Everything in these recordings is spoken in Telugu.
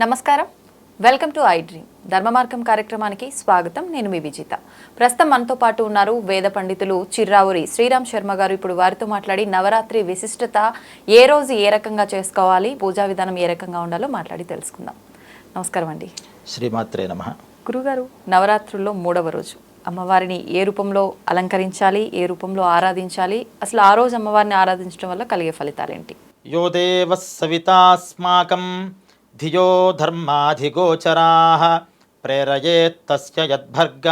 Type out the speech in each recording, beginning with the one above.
నమస్కారం. Welcome to I dream. Dharma Margam కార్యక్రమానికి స్వాగతం. నేను మీ విజిత. ప్రస్తుతం మనతో పాటు ఉన్నారు వేద పండితులు చిర్రావురి శ్రీరామ్ శర్మ గారు. ఇప్పుడు వారితో మాట్లాడి నవరాత్రి విశిష్టత ఏ రోజు ఏ రకంగా చేసుకోవాలి పూజా విధానం ఏ రకంగా ఉండాలో మాట్లాడి తెలుసుకుందాం. నమస్కారం అండి. శ్రీమాత్రే నమ. గురుగారు నవరాత్రుల్లో మూడవ రోజు. అమ్మవారిని ఏ రూపంలో అలంకరించాలి ఏ రూపంలో ఆరాధించాలి అసలు ఆ రోజు అమ్మవారిని ఆరాధించడం వల్ల కలిగే ఫలితాలేంటి? యో దేవ సవితాస్మాకం ధియో ధర్మాధిగోచరా ప్రేరయేత్తస్య యద్భర్గ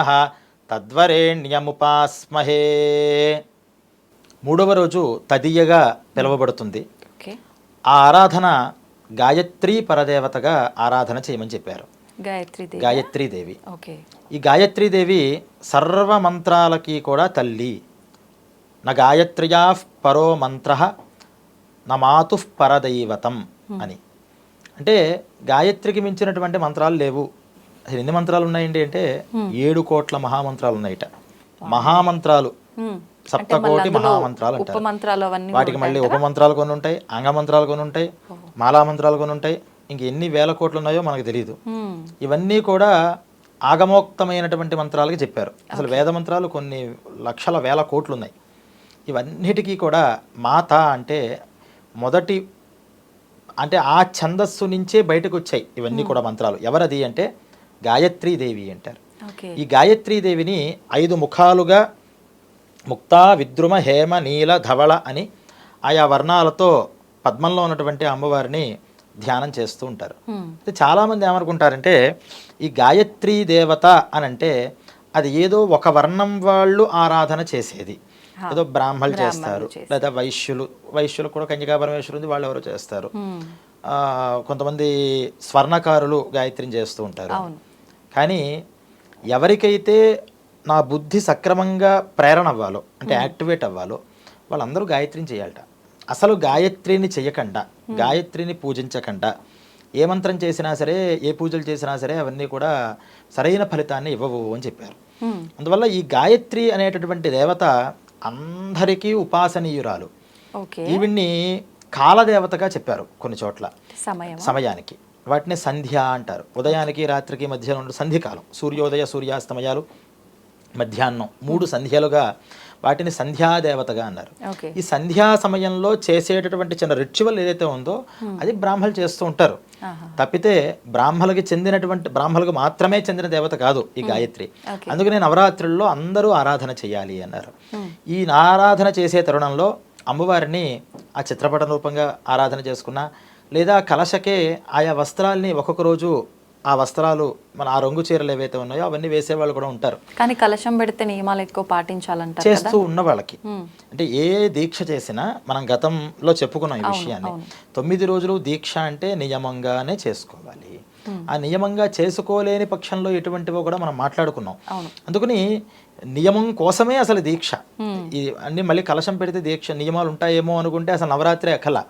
తద్వరేణ్యముపాస్మహే మూడవ రోజు తదియగా పిలువబడుతుంది. ఆ ఆరాధన గాయత్రీ పరదేవతగా ఆరాధన చేయమని చెప్పారు. గాయత్రి దేవి గాయత్రీదేవి ఓకే. ఈ గాయత్రీదేవి సర్వ మంత్రాలకి కూడా తల్లి. నా గాయత్ర్యా పరో మంత్ర నా మాతు పరదైవతం అని. అంటే గాయత్రికి మించినటువంటి మంత్రాలు లేవు. అసలు ఎన్ని మంత్రాలు ఉన్నాయండి అంటే ఏడు కోట్ల మహామంత్రాలు ఉన్నాయట. మహామంత్రాలు. హ్మ్. సప్తకోటి మహామంత్రాలు అంటారు. వాటికి మళ్ళీ ఉపమంత్రాలు కొన్ని ఉంటాయి అంగమంత్రాలు కొన్ని ఉంటాయి మాలామంత్రాలు కొన్ని ఉంటాయి. ఇంక ఎన్ని వేల కోట్లు ఉన్నాయో మనకు తెలియదు. ఇవన్నీ కూడా ఆగమోక్తమైనటువంటి మంత్రాలకి చెప్పారు. అసలు వేద మంత్రాలు కొన్ని లక్షల వేల కోట్లు ఉన్నాయి. ఇవన్నిటికీ కూడా మాత అంటే మొదటి అంటే ఆ ఛందస్సు నుంచే బయటకు వచ్చాయి ఇవన్నీ కూడా మంత్రాలు. ఎవరది అంటే గాయత్రీదేవి అంటారు. ఈ గాయత్రీదేవిని ఐదు ముఖాలుగా ముక్త విద్రుమ హేమ నీల ధవళ అని ఆయా వర్ణాలతో పద్మంలో ఉన్నటువంటి అమ్మవారిని ధ్యానం చేస్తూ ఉంటారు. అయితే చాలామంది ఏమనుకుంటారంటే ఈ గాయత్రీ దేవత అని అంటే అది ఏదో ఒక వర్ణం వాళ్ళు ఆరాధన చేసేది. ఏదో బ్రాహ్మలు చేస్తారు. లేదా వైశ్యులు వైశ్యులు కూడా కన్యకా పరమేశ్వరు ఉంది వాళ్ళు ఎవరో చేస్తారు. కొంతమంది స్వర్ణకారులు గాయత్రిని చేస్తూ ఉంటారు. కానీ ఎవరికైతే నా బుద్ధి సక్రమంగా ప్రేరణ అవ్వాలో అంటే యాక్టివేట్ అవ్వాలో వాళ్ళందరూ గాయత్రిని చేయాలట. అసలు గాయత్రిని చేయకుండా గాయత్రిని పూజించకుండా ఏ మంత్రం చేసినా సరే ఏ పూజలు చేసినా సరే అవన్నీ కూడా సరైన ఫలితాన్ని ఇవ్వవు అని చెప్పారు. అందువల్ల ఈ గాయత్రి అనేటటువంటి దేవత అందరికీ ఉపాసనీయురాలు. ఈవిడ్ని కాలదేవతగా చెప్పారు కొన్ని చోట్ల. సమయం సమయానికి. వాటిని సంధ్య అంటారు. ఉదయానికి రాత్రికి మధ్యలో ఉండే సంధ్యకాలం. సూర్యోదయ సూర్యాస్తమయాలు మధ్యాహ్నం. మూడు సంధ్యలుగా వాటిని సంధ్యాదేవతగా అన్నారు. ఈ సంధ్యా సమయంలో చేసేటటువంటి చిన్న రిచువల్ ఏదైతే ఉందో అది బ్రాహ్మలు చేస్తూ ఉంటారు. తప్పితే బ్రాహ్మలకి చెందినటువంటి బ్రాహ్మలకు మాత్రమే చెందిన దేవత కాదు ఈ గాయత్రి. అందుకనే నవరాత్రుల్లో అందరూ ఆరాధన చేయాలి అన్నారు. ఈ ఆరాధన చేసే తరుణంలో అమ్మవారిని ఆ చిత్రపటం రూపంగా ఆరాధన చేసుకున్నా లేదా కలశకే ఆయా వస్త్రాల్ని ఒక్కొక్క రోజు ఆ వస్త్రాలు మన ఆ రంగు చీరలు ఏవైతే ఉన్నాయో అవన్నీ వేసేవాళ్ళు కూడా ఉంటారు. కానీ కలశం పెడితే నియమాలు ఎక్కువ పాటించాలంటారు కదా? చేస్తూ ఉన్న వాళ్ళకి. అంటే ఏ దీక్ష చేసినా మనం గతంలో చెప్పుకున్నాం ఈ విషయాన్ని. తొమ్మిది రోజులు దీక్ష అంటే నియమంగానే చేసుకోవాలి. ఆ నియమంగా చేసుకోలేని పక్షంలో ఎటువంటివో కూడా మనం మాట్లాడుకున్నాం. అందుకని నియమం కోసమే అసలు దీక్ష. ఈ అన్ని మళ్ళీ కలశం పెడితే దీక్ష నియమాలు ఉంటాయేమో అనుకుంటే అసలు నవరాత్రి అక్కల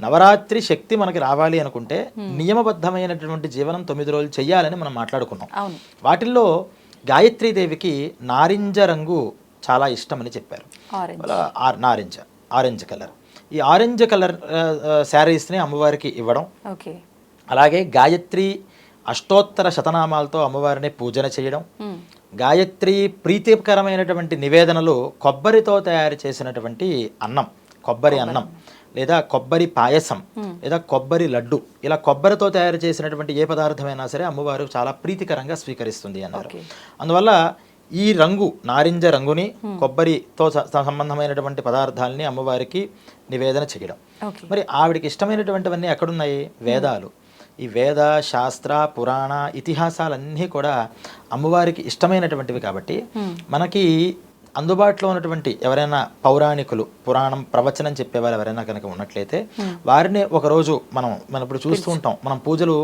నవరాత్రి శక్తి మనకి రావాలి అనుకుంటే నియమబద్ధమైనటువంటి జీవనం తొమ్మిది రోజులు చెయ్యాలని మనం మాట్లాడుకున్నాం. వాటిల్లో గాయత్రీదేవికి నారింజ రంగు చాలా ఇష్టమని చెప్పారు. ఆరెంజ్ అలా ఆ- నారింజ ఆరెంజ్ కలర్. ఈ ఆరెంజ్ కలర్ శారీస్ని అమ్మవారికి ఇవ్వడం. అలాగే గాయత్రి అష్టోత్తర శతనామాలతో అమ్మవారిని పూజన చేయడం. గాయత్రి ప్రీతికరమైనటువంటి నివేదనలు కొబ్బరితో తయారు చేసినటువంటి అన్నం కొబ్బరి అన్నం లేదా కొబ్బరి పాయసం లేదా కొబ్బరి లడ్డు. ఇలా కొబ్బరితో తయారు చేసినటువంటి ఏ పదార్థమైనా సరే అమ్మవారు చాలా ప్రీతికరంగా స్వీకరిస్తుంది అన్నారు. అందువల్ల ఈ రంగు నారింజ రంగుని కొబ్బరితో సంబంధమైనటువంటి పదార్థాలని అమ్మవారికి నివేదన చేయడం. మరి ఆవిడకి ఇష్టమైనటువంటివన్నీ ఎక్కడున్నాయి? వేదాలు. ఈ వేద శాస్త్ర పురాణ ఇతిహాసాలన్నీ కూడా అమ్మవారికి ఇష్టమైనటువంటివి కాబట్టి మనకి అందుబాటులో ఉన్నటువంటి ఎవరైనా పౌరాణికులు పురాణం ప్రవచనం చెప్పేవారు ఎవరైనా కనుక ఉన్నట్లయితే వారిని ఒకరోజు మనం మనం ఇప్పుడు చూస్తూ ఉంటాం. మనం పూజలు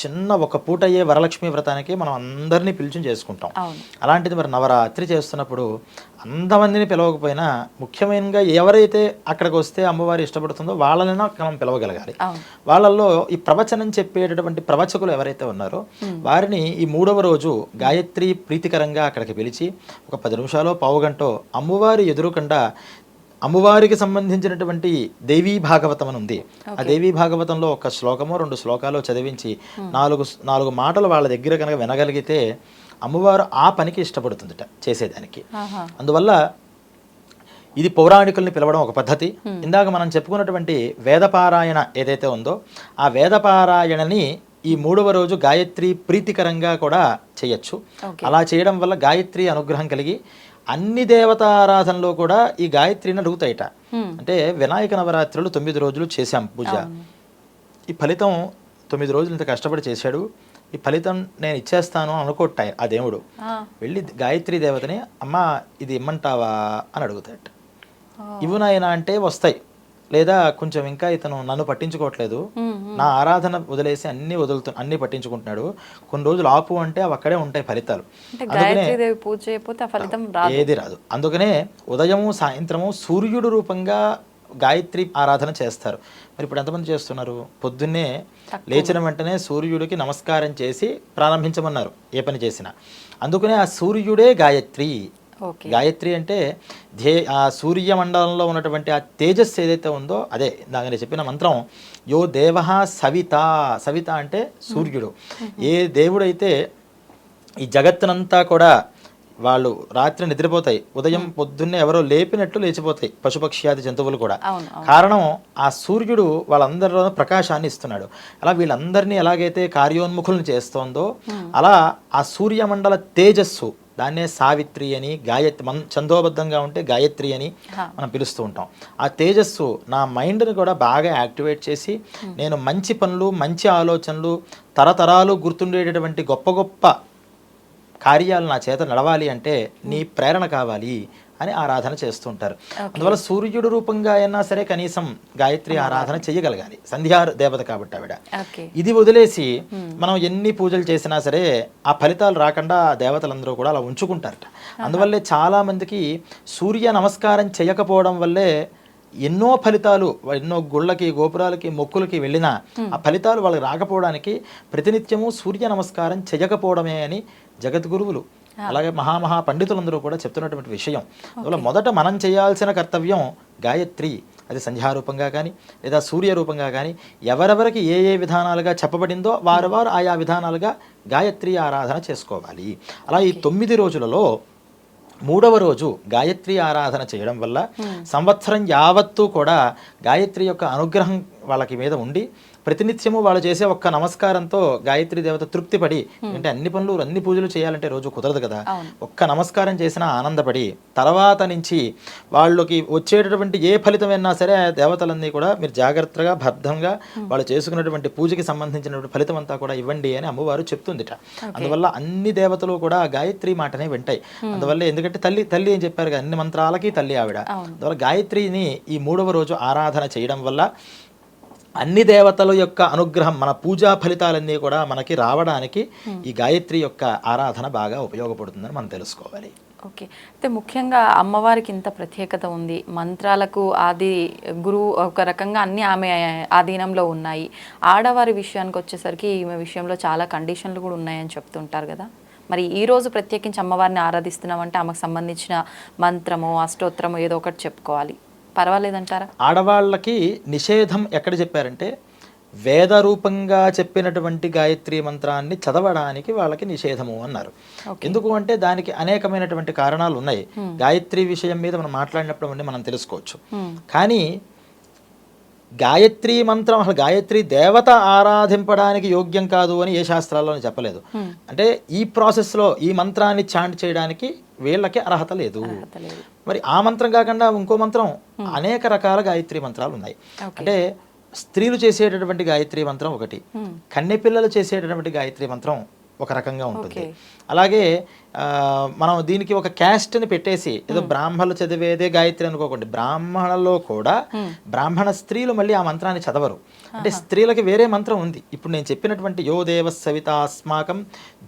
చిన్న ఒక పూట అయ్యే వరలక్ష్మి వ్రతానికి మనం అందరినీ పిలిచి చేసుకుంటాం. అలాంటిది మరి నవరాత్రి చేస్తున్నప్పుడు అంతమందిని పిలవకపోయినా ముఖ్యమైనగా ఎవరైతే అక్కడికి వస్తే అమ్మవారు ఇష్టపడుతుందో వాళ్ళనైనా మనం పిలవగలగాలి. వాళ్ళల్లో ఈ ప్రవచనం చెప్పేటటువంటి ప్రవచకులు ఎవరైతే ఉన్నారో వారిని ఈ మూడవ రోజు గాయత్రి ప్రీతికరంగా అక్కడికి పిలిచి ఒక పది నిమిషాలు పావు గంటో అమ్మవారి ఎదురుకుండా అమ్మవారికి సంబంధించినటువంటి దేవీ భాగవతం అని ఉంది. ఆ దేవీ భాగవతంలో ఒక శ్లోకమో రెండు శ్లోకాలు చదివించి నాలుగు నాలుగు మాటలు వాళ్ళ దగ్గర కనుక వినగలిగితే అమ్మవారు ఆ పనికి ఇష్టపడుతుందట చేసేదానికి. అందువల్ల ఇది పౌరాణికుల్ని పిలవడం ఒక పద్ధతి. ఇందాక మనం చెప్పుకున్నటువంటి వేదపారాయణ ఏదైతే ఉందో ఆ వేదపారాయణని ఈ మూడవ రోజు గాయత్రి ప్రీతికరంగా కూడా చేయొచ్చు. అలా చేయడం వల్ల గాయత్రి అనుగ్రహం కలిగి అన్ని దేవతారాధనలో కూడా ఈ గాయత్రిని అడుగుతాయిట. అంటే వినాయక నవరాత్రులు తొమ్మిది రోజులు చేశాం పూజ. ఈ ఫలితం తొమ్మిది రోజులు ఇంత కష్టపడి చేశాడు. ఈ ఫలితం నేను ఇచ్చేస్తాను అని అనుకోట ఆ దేవుడు. వెళ్ళి గాయత్రి దేవతని అమ్మా ఇది ఇమ్మంటావా? అని అడుగుతాడు. ఇవ్వు నాయనా అంటే వస్తాయి. లేదా కొంచెం ఇంకా ఇతను నన్ను పట్టించుకోవట్లేదు. నా ఆరాధన వదిలేసి అన్ని వదులుతు అన్ని పట్టించుకుంటున్నాడు. కొన్ని రోజులు ఆపు అంటే అవి అక్కడే ఉంటాయి ఫలితాలు. ఏది రాదు. అందుకనే ఉదయము సాయంత్రము సూర్యుడు రూపంగా గాయత్రి ఆరాధన చేస్తారు. మరి ఇప్పుడు ఎంతమంది చేస్తున్నారు? పొద్దున్నే లేచిన వెంటనే సూర్యుడికి నమస్కారం చేసి ప్రారంభించమన్నారు ఏ పని చేసినా. అందుకనే ఆ సూర్యుడే గాయత్రి. గాయత్రి అంటే ధ్యే ఆ సూర్య మండలంలో ఉన్నటువంటి ఆ తేజస్సు ఏదైతే ఉందో అదే నేను చెప్పిన మంత్రం యో దేవ సవిత. సవిత అంటే సూర్యుడు. ఏ దేవుడైతే ఈ జగత్తునంతా కూడా వాళ్ళు రాత్రి నిద్రపోతాయి ఉదయం పొద్దున్నే ఎవరో లేపినట్లు లేచిపోతాయి పశుపక్ష్యాది జంతువులు కూడా. కారణం ఆ సూర్యుడు వాళ్ళందరిలో ప్రకాశాన్ని ఇస్తున్నాడు. అలా వీళ్ళందరినీ ఎలాగైతే కార్యోన్ముఖులను చేస్తోందో అలా ఆ సూర్యమండల తేజస్సు దాన్నే సావిత్రి అని గాయత్రి మన చందోబద్ధంగా ఉంటే గాయత్రి అని. మనం పిలుస్తూ ఉంటాం. ఆ తేజస్సు నా మైండ్ని కూడా బాగా యాక్టివేట్ చేసి నేను మంచి పనులు మంచి ఆలోచనలు తరతరాలు గుర్తుండేటటువంటి గొప్ప గొప్ప కార్యాలు నా చేత నడవాలి అంటే నీ ప్రేరణ కావాలి. అని ఆరాధన చేస్తుంటారు. అందువల్ల సూర్యుడు రూపంగా అయినా సరే కనీసం గాయత్రి ఆరాధన చేయగలగాలి సంధ్యా దేవత కాబట్టి ఆవిడ. ఇది వదిలేసి మనం ఎన్ని పూజలు చేసినా సరే ఆ ఫలితాలు రాకుండా దేవతలందరూ కూడా అలా ఉంచుకుంటారట. అందువల్లే చాలా మందికి సూర్య నమస్కారం చేయకపోవడం వల్లే ఎన్నో ఫలితాలు ఎన్నో గుళ్ళకి గోపురాలకి మొక్కులకి వెళ్ళినా ఆ ఫలితాలు వాళ్ళకి రాకపోవడానికి ప్రతినిత్యము సూర్య నమస్కారం చేయకపోవడమే అని జగద్గురువులు అలాగే మహామహా పండితులందరూ కూడా చెప్తున్నటువంటి విషయం. అందువల్ల మొదట మనం చేయాల్సిన కర్తవ్యం గాయత్రి. అది సంధ్యారూపంగా కానీ లేదా సూర్య రూపంగా కానీ ఎవరెవరికి ఏ ఏ విధానాలుగా చెప్పబడిందో వారు వారు ఆయా విధానాలుగా గాయత్రి ఆరాధన చేసుకోవాలి. అలా ఈ తొమ్మిది రోజులలో మూడవ రోజు గాయత్రి ఆరాధన చేయడం వల్ల సంవత్సరం యావత్తూ కూడా గాయత్రి యొక్క అనుగ్రహం వాళ్ళకి మీద ఉండి ప్రతినిత్యము వాళ్ళు చేసే ఒక్క నమస్కారంతో గాయత్రి దేవత తృప్తిపడి అంటే అన్ని పనులు అన్ని పూజలు చేయాలంటే రోజు కుదరదు కదా. ఒక్క నమస్కారం చేసినా ఆనందపడి తర్వాత నుంచి వాళ్ళకి వచ్చేటటువంటి ఏ ఫలితమైనా సరే ఆ దేవతలన్నీ కూడా మీరు జాగ్రత్తగా భద్రంగా వాళ్ళు చేసుకున్నటువంటి పూజకి సంబంధించినటువంటి ఫలితం అంతా కూడా ఇవ్వండి అని అమ్మవారు చెప్తుందిట. అందువల్ల అన్ని దేవతలు కూడా గాయత్రి మాటనే వింటాయి. అందువల్ల ఎందుకంటే తల్లి తల్లి ఏం చెప్పారు కదా అన్ని మంత్రాలకి తల్లి ఆవిడ. అందువల్ల గాయత్రిని ఈ మూడవ రోజు ఆరాధన చేయడం వల్ల అన్ని దేవతల యొక్క అనుగ్రహం మన పూజా ఫలితాలన్నీ కూడా మనకి రావడానికి ఈ గాయత్రి యొక్క ఆరాధన బాగా ఉపయోగపడుతుందని మనం తెలుసుకోవాలి. ఓకే. అయితే ముఖ్యంగా అమ్మవారికి ఇంత ప్రత్యేకత ఉంది. మంత్రాలకు ఆది గురువు ఒక రకంగా అన్ని ఆమె ఆధీనంలో ఉన్నాయి. ఆడవారి విషయానికి వచ్చేసరికి ఈమె విషయంలో చాలా కండిషన్లు కూడా ఉన్నాయని చెప్తుంటారు కదా. మరి ఈ రోజు ప్రత్యేకించి అమ్మవారిని ఆరాధిస్తున్నామంటే ఆమెకు సంబంధించిన మంత్రము అష్టోత్తరము ఏదో ఒకటి చెప్పుకోవాలి. పర్వాలేదంటారా? ఆడవాళ్ళకి నిషేధం ఎక్కడ చెప్పారంటే వేద రూపంగా చెప్పినటువంటి గాయత్రి మంత్రాన్ని చదవడానికి వాళ్ళకి నిషేధము అన్నారు. ఎందుకు అంటే దానికి అనేకమైనటువంటి కారణాలు ఉన్నాయి. గాయత్రి విషయం మీద మనం మాట్లాడినప్పుడు మనం తెలుసుకోవచ్చు. కానీ గాయత్రి మంత్రం అసలు గాయత్రి దేవత ఆరాధింపడానికి యోగ్యం కాదు అని ఏ శాస్త్రాల్లోనే చెప్పలేదు. అంటే ఈ ప్రాసెస్లో ఈ మంత్రాన్ని చాంట్ చేయడానికి వీళ్ళకి అర్హత లేదు. మరి ఆ మంత్రం కాకుండా ఇంకో మంత్రం అనేక రకాల గాయత్రి మంత్రాలు ఉన్నాయి. అంటే స్త్రీలు చేసేటటువంటి గాయత్రి మంత్రం ఒకటి Hmm. కన్నె పిల్లలు చేసేటటువంటి గాయత్రి మంత్రం ఒక రకంగా ఉంటుంది. అలాగే మనం దీనికి ఒక క్యాస్ట్ని పెట్టేసి ఏదో బ్రాహ్మణులు చదివేదే గాయత్రి అనుకోకండి. బ్రాహ్మణలో కూడా బ్రాహ్మణ స్త్రీలు మళ్ళీ ఆ మంత్రాన్ని చదవరు. అంటే స్త్రీలకి వేరే మంత్రం ఉంది. ఇప్పుడు నేను చెప్పినటువంటి యో దేవ సవిత అస్మాకం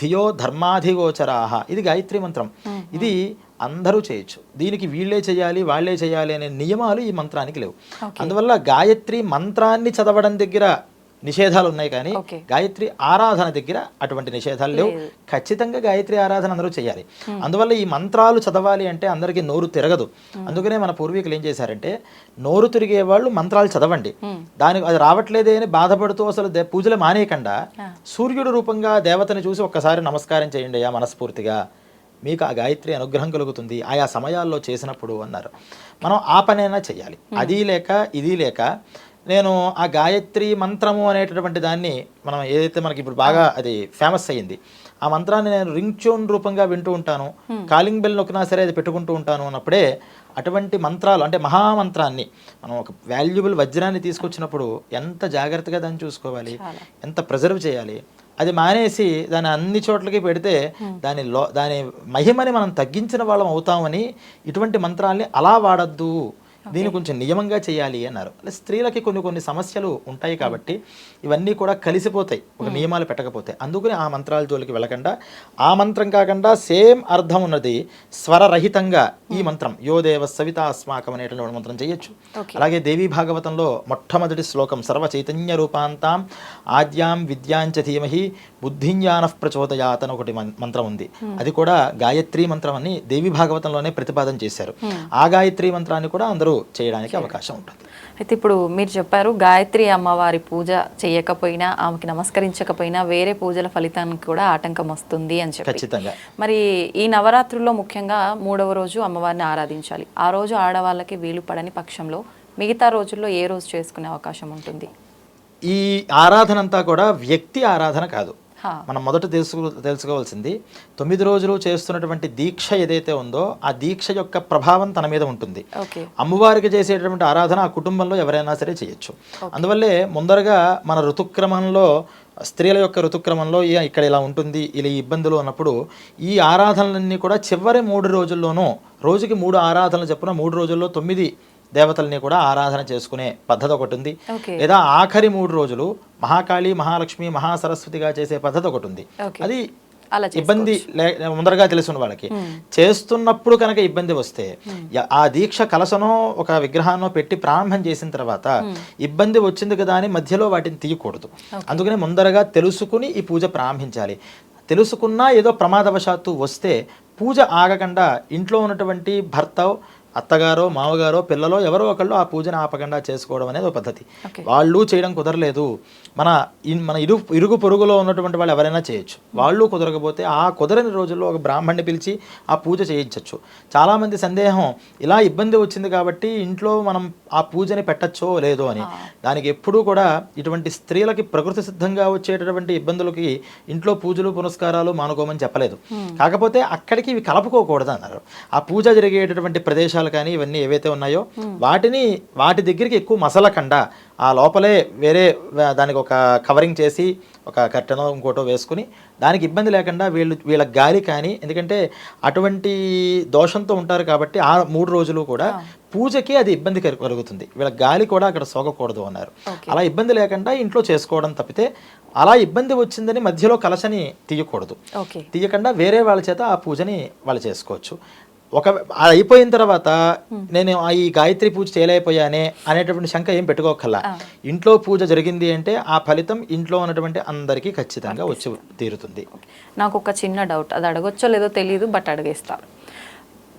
ధియో ధర్మాధిగోచరాహ. ఇది గాయత్రి మంత్రం. ఇది అందరూ చేయొచ్చు. దీనికి వీళ్ళే చేయాలి వాళ్ళే చేయాలి అనే నియమాలు ఈ మంత్రానికి లేవు. అందువల్ల గాయత్రి మంత్రాన్ని చదవడం దగ్గర నిషేధాలు ఉన్నాయి కానీ. గాయత్రి ఆరాధన దగ్గర అటువంటి నిషేధాలు లేవు. ఖచ్చితంగా గాయత్రి ఆరాధన అందరూ చేయాలి. అందువల్ల ఈ మంత్రాలు చదవాలి అంటే అందరికీ నోరు తిరగదు. అందుకనే మన పూర్వీకులు ఏం చేశారంటే నోరు తిరిగే వాళ్ళు మంత్రాలు చదవండి. దానికి అది రావట్లేదే అని బాధపడుతూ అసలు పూజలు మానేయకుండా సూర్యుడు రూపంగా దేవతని చూసి ఒక్కసారి నమస్కారం చేయండి అయ్యా మనస్ఫూర్తిగా. మీకు ఆ గాయత్రి అనుగ్రహం కలుగుతుంది. ఆయా సమయాల్లో చేసినప్పుడు అన్నారు. మనం ఆ పనైనా చేయాలి. అది లేక ఇది లేక నేను ఆ గాయత్రి మంత్రము అనేటటువంటి దాన్ని మనం ఏదైతే మనకి ఇప్పుడు బాగా అది ఫేమస్ అయ్యింది ఆ మంత్రాన్ని నేను రింగ్ ట్యూన్ రూపంగా వింటూ ఉంటాను కాలింగ్ బెల్ నొక్కినా సరే అది పెట్టుకుంటూ ఉంటాను అన్నప్పుడే అటువంటి మంత్రాలు అంటే మహామంత్రాన్ని మనం ఒక వాల్యుబుల్ వజ్రాన్ని తీసుకొచ్చినప్పుడు ఎంత జాగ్రత్తగా దాన్ని చూసుకోవాలి ఎంత ప్రిజర్వ్ చేయాలి అది మానేసి దాన్ని అన్ని చోట్లకి పెడితే దాని లో దాని మహిమని మనం తగ్గించిన వాళ్ళం అవుతామని ఇటువంటి మంత్రాల్ని అలా వాడద్దు. దీన్ని కొంచెం నియమంగా చేయాలి అన్నారు. స్త్రీలకి కొన్ని కొన్ని సమస్యలు ఉంటాయి కాబట్టి ఇవన్నీ కూడా కలిసిపోతాయి ఒక నియమాలు పెట్టకపోతే. అందుకని ఆ మంత్రాల జోలికి వెళ్ళకుండా ఆ మంత్రం కాకుండా సేమ్ అర్థం ఉన్నది స్వరరహితంగా ఈ మంత్రం యో దేవ సవిత అస్మాకం అనేటువంటి మంత్రం చేయొచ్చు. అలాగే దేవీ భాగవతంలో మొట్టమొదటి శ్లోకం సర్వ చైతన్య రూపాంతాం ఆద్యాం విద్యాంచ ధీమహి బుద్ధిజ్ఞాన ప్రచోదయాత్ అని ఒకటి మంత్రం ఉంది. అది కూడా గాయత్రి మంత్రం అని దేవి భాగవతంలోనే ప్రతిపాదన చేశారు. ఆ గాయత్రి మంత్రాన్ని కూడా అందరూ చేయడానికి అవకాశం ఉంటుంది. అయితే ఇప్పుడు మీరు చెప్పారు గాయత్రి అమ్మవారి పూజ చేయకపోయినా ఆమెకి నమస్కరించకపోయినా వేరే పూజల ఫలితానికి కూడా ఆటంకం వస్తుంది అని చెప్పి. ఖచ్చితంగా. మరి ఈ నవరాత్రుల్లో ముఖ్యంగా మూడవ రోజు అమ్మవారిని ఆరాధించాలి. ఆ రోజు ఆడవాళ్ళకి వీలు పడని పక్షంలో మిగతా రోజుల్లో ఏ రోజు చేసుకునే అవకాశం ఉంటుంది? ఈ ఆరాధన అంతా కూడా వ్యక్తి ఆరాధన కాదు. మనం మొదట తెలుసు తెలుసుకోవాల్సింది తొమ్మిది రోజులు చేస్తున్నటువంటి దీక్ష ఏదైతే ఉందో ఆ దీక్ష యొక్క ప్రభావం తన మీద ఉంటుంది. అమ్మవారికి చేసేటటువంటి ఆరాధన ఆ కుటుంబంలో ఎవరైనా సరే చేయొచ్చు. అందువల్లే ముందరగా మన ఋతుక్రమంలో స్త్రీల యొక్క ఋతుక్రమంలో ఇక్కడ ఇలా ఉంటుంది ఇలా ఇబ్బందులు ఉన్నప్పుడు ఈ ఆరాధనలన్నీ కూడా చివరి మూడు రోజుల్లోనూ రోజుకి మూడు ఆరాధనలు చెప్పున మూడు రోజుల్లో తొమ్మిది దేవతల్ని కూడా ఆరాధన చేసుకునే పద్ధతి ఒకటి ఉంది. లేదా ఆఖరి మూడు రోజులు మహాకాళి మహాలక్ష్మి మహాసరస్వతిగా చేసే పద్ధతి ఒకటి ఉంది. అది ఇబ్బంది ముందరగా తెలుసున్న వాళ్ళకి. చేస్తున్నప్పుడు కనుక ఇబ్బంది వస్తే ఆ దీక్ష కలసనో ఒక విగ్రహాన్నో పెట్టి ప్రారంభం చేసిన తర్వాత ఇబ్బంది వచ్చింది కదా అని మధ్యలో వాటిని తీయకూడదు. అందుకనే ముందరగా తెలుసుకుని ఈ పూజ ప్రారంభించాలి. తెలుసుకున్నా ఏదో ప్రమాదవశాత్తు వస్తే పూజ ఆగకుండా ఇంట్లో ఉన్నటువంటి భర్త అత్తగారో మామగారో పిల్లలో ఎవరో ఒకళ్ళు ఆ పూజను ఆపకుండా చేసుకోవడం అనేది ఒక పద్ధతి. వాళ్ళు చేయడం కుదరలేదు మన మన ఇరు ఇరుగు పొరుగులో ఉన్నటువంటి వాళ్ళు ఎవరైనా చేయొచ్చు. వాళ్ళు కుదరకపోతే ఆ కుదరని రోజుల్లో ఒక బ్రాహ్మణ్ణి పిలిచి ఆ పూజ చేయించవచ్చు చాలామంది సందేహం ఇలా ఇబ్బంది వచ్చింది కాబట్టి ఇంట్లో మనం ఆ పూజని పెట్టచ్చో లేదో అని. దానికి ఎప్పుడూ కూడా ఇటువంటి స్త్రీలకి ప్రకృతి సిద్ధంగా వచ్చేటటువంటి ఇబ్బందులకి ఇంట్లో పూజలు పునస్కారాలు మానుకోమని చెప్పలేదు. కాకపోతే అక్కడికి ఇవి కలుపుకోకూడదు అన్నారు. ఆ పూజ జరిగేటటువంటి ప్రదేశాలు కానీ ఇవన్నీ ఏవైతే ఉన్నాయో వాటిని వాటి దగ్గరికి ఎక్కువ మసలకుండా. ఆ లోపలే వేరే దానికి ఒక కవరింగ్ చేసి ఒక కట్టెనో ఇంకోటో వేసుకుని దానికి ఇబ్బంది లేకుండా వీళ్ళు వీళ్ళ గాలి కానీ ఎందుకంటే అటువంటి దోషంతో ఉంటారు కాబట్టి ఆ మూడు రోజులు కూడా పూజకి అది ఇబ్బంది కలు- కలుగుతుంది. వీళ్ళ గాలి కూడా అక్కడ సోకకూడదు అన్నారు. అలా ఇబ్బంది లేకుండా ఇంట్లో చేసుకోవడం తప్పితే అలా ఇబ్బంది వచ్చిందని మధ్యలో కలశని తీయకూడదు. తీయకుండా వేరే వాళ్ళ చేత ఆ పూజని వాళ్ళు చేసుకోవచ్చు. ఒక అది అయిపోయిన తర్వాత నేను ఈ గాయత్రి పూజ చేయలేకపోయానే అనేటటువంటి శంక ఏం పెట్టుకోకల్లా. ఇంట్లో పూజ జరిగింది అంటే ఆ ఫలితం ఇంట్లో ఉన్నటువంటి అందరికీ ఖచ్చితంగా వచ్చి తీరుతుంది. నాకు ఒక చిన్న డౌట్. అది అడగొచ్చో లేదో తెలియదు బట్ అడిగేస్తారు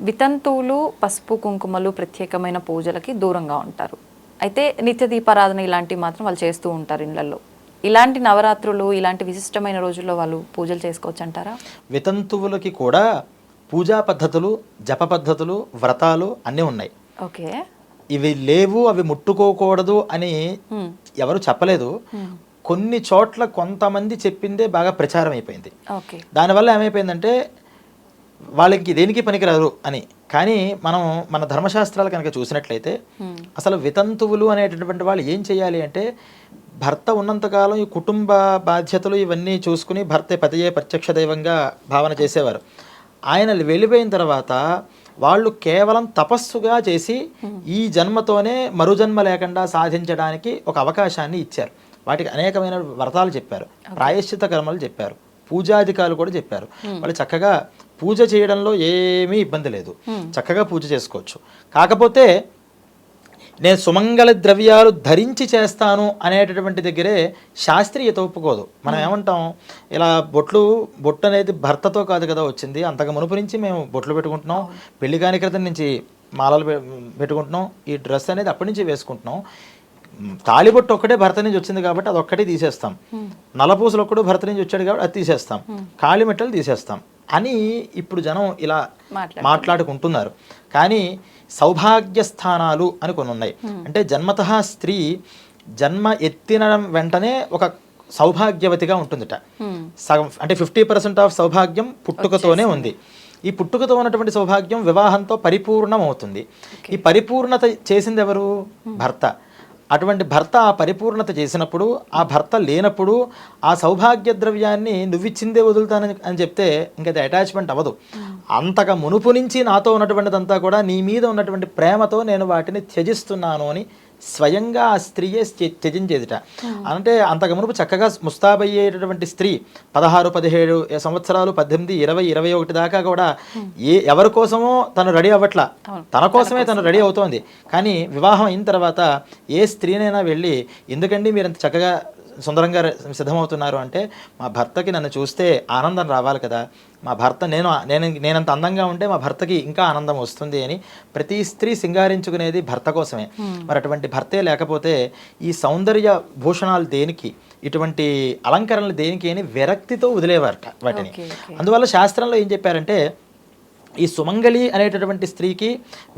వితంతువులు పసుపు కుంకుమలు ప్రత్యేకమైన పూజలకి దూరంగా ఉంటారు. అయితే నిత్య దీపారాధన ఇలాంటివి మాత్రం వాళ్ళు చేస్తూ ఉంటారు ఇళ్ళలో ఇలాంటి నవరాత్రులు ఇలాంటి విశిష్టమైన రోజుల్లో వాళ్ళు పూజలు చేసుకోవచ్చు అంటారా వితంతువులకి కూడా పూజా పద్ధతులు జప పద్ధతులు వ్రతాలు అన్నీ ఉన్నాయి. ఓకే. ఇవి లేవు అవి ముట్టుకోకూడదు అని. ఎవరు చెప్పలేదు. కొన్ని చోట్ల కొంతమంది చెప్పిందే బాగా ప్రచారం అయిపోయింది. దానివల్ల ఏమైపోయిందంటే వాళ్ళకి దేనికి పనికిరారు అని. కానీ మనం మన ధర్మశాస్త్రాలు కనుక చూసినట్లయితే అసలు వితంతువులు అనేటటువంటి వాళ్ళు ఏం చేయాలి అంటే భర్త ఉన్నంతకాలం ఈ కుటుంబ బాధ్యతలు ఇవన్నీ చూసుకుని భర్తే పతియే ప్రత్యక్ష దైవంగా భావన చేసేవారు. ఆయన వెళ్ళిపోయిన తర్వాత వాళ్ళు కేవలం తపస్సుగా చేసి ఈ జన్మతోనే మరుజన్మ లేకుండా సాధించడానికి ఒక అవకాశాన్ని ఇచ్చారు. వాటికి అనేకమైన వ్రతాలు చెప్పారు. ప్రాయశ్చిత కర్మలు చెప్పారు. పూజాధికారులు కూడా చెప్పారు. వాళ్ళు చక్కగా పూజ చేయడంలో ఏమీ ఇబ్బంది లేదు. చక్కగా పూజ చేసుకోవచ్చు. కాకపోతే నేను సుమంగళ ద్రవ్యాలు ధరించి చేస్తాను అనేటటువంటి దగ్గరే శాస్త్రీయత ఒప్పుకోదు. మనం ఏమంటాం? ఇలా బొట్లు బొట్టు అనేది భర్తతో కాదు కదా వచ్చింది. అంతకు మునుపు నుంచి మేము బొట్లు పెట్టుకుంటున్నాం. పెళ్ళి కాని క్రితం నుంచి మాలలు పెట్టుకుంటున్నాం. ఈ డ్రెస్ అనేది అప్పటి నుంచి వేసుకుంటున్నాం. మ్, తాళిబొట్టు ఒక్కటే భర్త నుంచి వచ్చింది కాబట్టి అది ఒక్కటే తీసేస్తాం. నలపూసలు ఒక్కడు భర్త నుంచి వచ్చాడు కాబట్టి అది తీసేస్తాం. కాళీ మెట్టలు తీసేస్తాం. అని ఇప్పుడు జనం ఇలా మాట్లాడు మాట్లాడుకుంటున్నారు. కానీ సౌభాగ్య స్థానాలు అని కొన్ని ఉన్నాయి. అంటే జన్మత స్త్రీ జన్మ ఎత్తిన వెంటనే ఒక సౌభాగ్యవతిగా ఉంటుందిట. సగం అంటే ఫిఫ్టీ పర్సెంట్ ఆఫ్ సౌభాగ్యం పుట్టుకతోనే ఉంది. ఈ పుట్టుకతో ఉన్నటువంటి సౌభాగ్యం వివాహంతో పరిపూర్ణం అవుతుంది ఈ పరిపూర్ణత చేసింది ఎవరు? భర్త. అటువంటి భర్త ఆ పరిపూర్ణత చేసినప్పుడు ఆ భర్త లేనప్పుడు ఆ సౌభాగ్య ద్రవ్యాన్ని నువ్విచ్చిందే వదులుతానని అని చెప్తే ఇంకా అది అటాచ్మెంట్ అవ్వదు. అంతగా మునుపు నుంచి నాతో ఉన్నటువంటిదంతా కూడా నీ మీద ఉన్నటువంటి ప్రేమతో నేను వాటిని త్యజిస్తున్నాను అని స్వయంగా ఆ స్త్రీయే త్య- త్యజించేదిట అంటే అంతకు మునుపు చక్కగా ముస్తాబయ్యేటటువంటి స్త్రీ పదహారు పదిహేడు సంవత్సరాలు పద్దెనిమిది ఇరవై ఇరవై ఒకటి దాకా కూడా ఏ ఎవరి కోసమో తను రెడీ అవ్వట్లా. తన కోసమే తను రెడీ అవుతోంది. కానీ వివాహం అయిన తర్వాత ఏ స్త్రీనైనా వెళ్ళి ఎందుకండి మీరు ఇంత చక్కగా సుందరంగా సిద్ధమవుతున్నారు అంటే మా భర్తకి నన్ను చూస్తే ఆనందం రావాలి కదా. మా భర్త నేను నేను నేనంత అందంగా ఉంటే మా భర్తకి ఇంకా ఆనందం వస్తుంది అని ప్రతి స్త్రీ సింగారించుకునేది భర్త కోసమే. మరి అటువంటి భర్తే లేకపోతే ఈ సౌందర్య భూషణాలు దేనికి? ఇటువంటి అలంకరణలు దేనికి అని విరక్తితో వదిలేవారట వాటిని. అందువల్ల శాస్త్రంలో ఏం చెప్పారంటే ఈ సుమంగళి అనేటటువంటి స్త్రీకి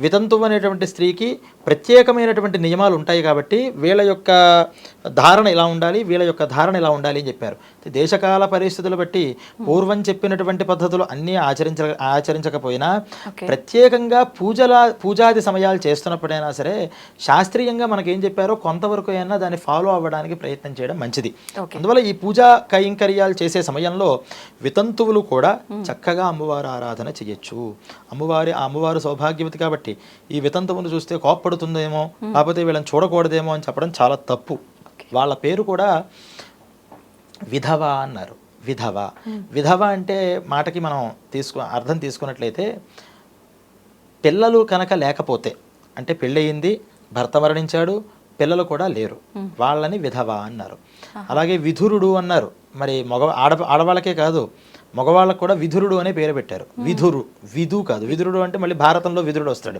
వితంతువు అనేటువంటి స్త్రీకి ప్రత్యేకమైనటువంటి నియమాలు ఉంటాయి కాబట్టి వీళ్ళ యొక్క ధారణ ఇలా ఉండాలి వీళ్ళ యొక్క ధారణ ఇలా ఉండాలి అని చెప్పారు. దేశకాల పరిస్థితులు బట్టి పూర్వం చెప్పినటువంటి పద్ధతులు అన్నీ ఆచరించ ఆచరించకపోయినా. ప్రత్యేకంగా పూజల పూజాది సమయాలు చేస్తున్నప్పుడైనా సరే శాస్త్రీయంగా మనకేం చెప్పారో కొంతవరకు అయినా దాన్ని ఫాలో అవ్వడానికి ప్రయత్నం చేయడం మంచిది. అందువల్ల ఈ పూజా కైంకర్యాలు చేసే సమయంలో వితంతువులు కూడా చక్కగా అమ్మవారి ఆరాధన చేయొచ్చు. అమ్మవారి ఆ అమ్మవారు సౌభాగ్యవతి కాబట్టి ఈ వితంతువును చూస్తే కోప్పడుతుందేమో లేకపోతే వీళ్ళని చూడకూడదేమో అని చెప్పడం చాలా తప్పు. వాళ్ళ పేరు కూడా విధవ అన్నారు. విధవ. విధవ అంటే మాటకి మనం తీసుకు అర్థం తీసుకున్నట్లయితే పిల్లలు కనుక లేకపోతే అంటే పెళ్ళయింది భర్త మరణించాడు పిల్లలు కూడా లేరు. వాళ్ళని విధవ అన్నారు. అలాగే విధురుడు అన్నారు. మరి మగ ఆడ ఆడవాళ్ళకే కాదు మగవాళ్ళకు కూడా విధురుడు అనే పేరు పెట్టారు. విధురు విధు కాదు. విధురుడు అంటే మళ్ళీ భారతంలో విధురుడు వస్తాడు.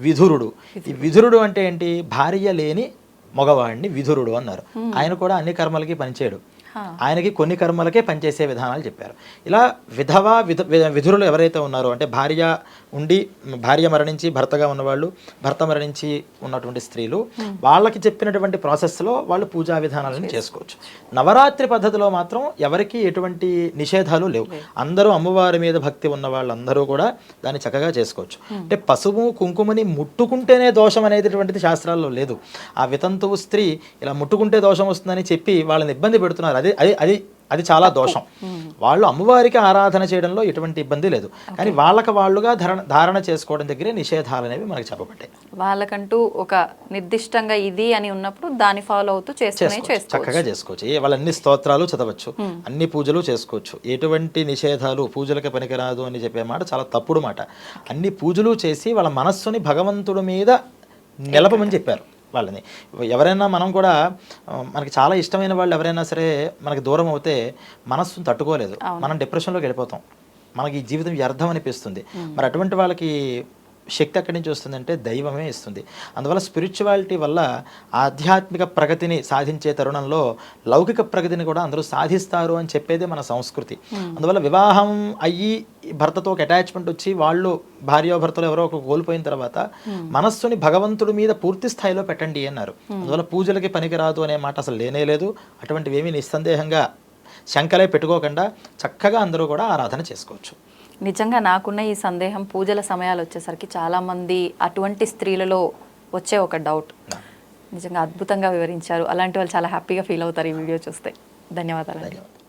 విధురుడు. ఈ విధురుడు. అంటే ఏంటి? భార్య లేని మగవాడిని విధురుడు అన్నారు. ఆయన కూడా అన్ని కర్మలకి పనిచేయడు. ఆయనకి కొన్ని కర్మలకే పనిచేసే విధానాలు చెప్పారు. ఇలా విధవ విధ విధురులు ఎవరైతే ఉన్నారో అంటే భార్య ఉండి భార్య మరణించి భర్తగా ఉన్నవాళ్ళు భర్త మరణించి ఉన్నటువంటి స్త్రీలు వాళ్ళకి చెప్పినటువంటి ప్రాసెస్లో వాళ్ళు పూజా విధానాలను చేసుకోవచ్చు. నవరాత్రి పద్ధతిలో మాత్రం ఎవరికి ఎటువంటి నిషేధాలు లేవు. అందరూ అమ్మవారి మీద భక్తి ఉన్న వాళ్ళందరూ కూడా దాన్ని చక్కగా చేసుకోవచ్చు. అంటే పసుపు కుంకుమని ముట్టుకుంటేనే దోషం అనేటటువంటిది శాస్త్రాల్లో లేదు. ఆ వితంతువు స్త్రీ ఇలా ముట్టుకుంటే దోషం వస్తుందని చెప్పి వాళ్ళని ఇబ్బంది పెడుతున్నారు. అది అది అది అది చాలా దోషం. వాళ్ళు అమ్మవారికి ఆరాధన చేయడంలో ఎటువంటి ఇబ్బంది లేదు. కానీ వాళ్ళకి వాళ్ళుగా ధారణ ధారణ చేసుకోవడం దగ్గరే నిషేధాలు అనేవి మనకి చెప్పబడ్డాయి. వాళ్ళకంటూ ఒక నిర్దిష్టంగా ఇది అని ఉన్నప్పుడు దాన్ని ఫాలో అవుతూ చేసుకునే చక్కగా చేసుకోవచ్చు. ఏ వాళ్ళ అన్ని స్తోత్రాలు చదవచ్చు. అన్ని పూజలు చేసుకోవచ్చు. ఎటువంటి నిషేధాలు పూజలకు పనికిరాదు అని చెప్పే మాట చాలా తప్పుడు మాట. అన్ని పూజలు చేసి వాళ్ళ మనస్సుని భగవంతుడి మీద నిలపమని చెప్పారు. వాళ్ళని. ఎవరైనా మనం కూడా మనకి చాలా ఇష్టమైన వాళ్ళు ఎవరైనా సరే మనకి దూరం అవుతే మనస్సును తట్టుకోలేదు. మనం డిప్రెషన్లోకి వెళ్ళిపోతాం. మనకి ఈ జీవితం వ్యర్థం అనిపిస్తుంది. మరి అటువంటి వాళ్ళకి శక్తి ఎక్కడి నుంచి వస్తుందంటే దైవమే ఇస్తుంది. అందువల్ల స్పిరిచువాలిటీ వల్ల ఆధ్యాత్మిక ప్రగతిని సాధించే తరుణంలో లౌకిక ప్రగతిని కూడా అందరూ సాధిస్తారు అని చెప్పేదే మన సంస్కృతి. అందువల్ల వివాహం అయ్యి భర్తతో ఒక అటాచ్మెంట్ వచ్చి వాళ్ళు భార్యాభర్తలు ఎవరో ఒక కోల్పోయిన తర్వాత మనస్సుని భగవంతుడి మీద పూర్తి స్థాయిలో పెట్టండి అన్నారు. అందువల్ల పూజలకి పనికిరాదు అనే మాట అసలు లేనే లేదు. అటువంటివి ఏమీ నిస్సందేహంగా శంకలే పెట్టుకోకుండా చక్కగా అందరూ కూడా ఆరాధన చేసుకోవచ్చు. నిజంగా నాకున్న ఈ సందేహం పూజల సమయాలు వచ్చేసరికి చాలా మంది అటువంటి స్త్రీలలో వచ్చే ఒక డౌట్ నిజంగా అద్భుతంగా వివరించారు. అలాంటి వాళ్ళు చాలా హ్యాపీగా ఫీల్ అవుతారు ఈ వీడియో చూస్తే. ధన్యవాదాలు ధన్యవాదాలు.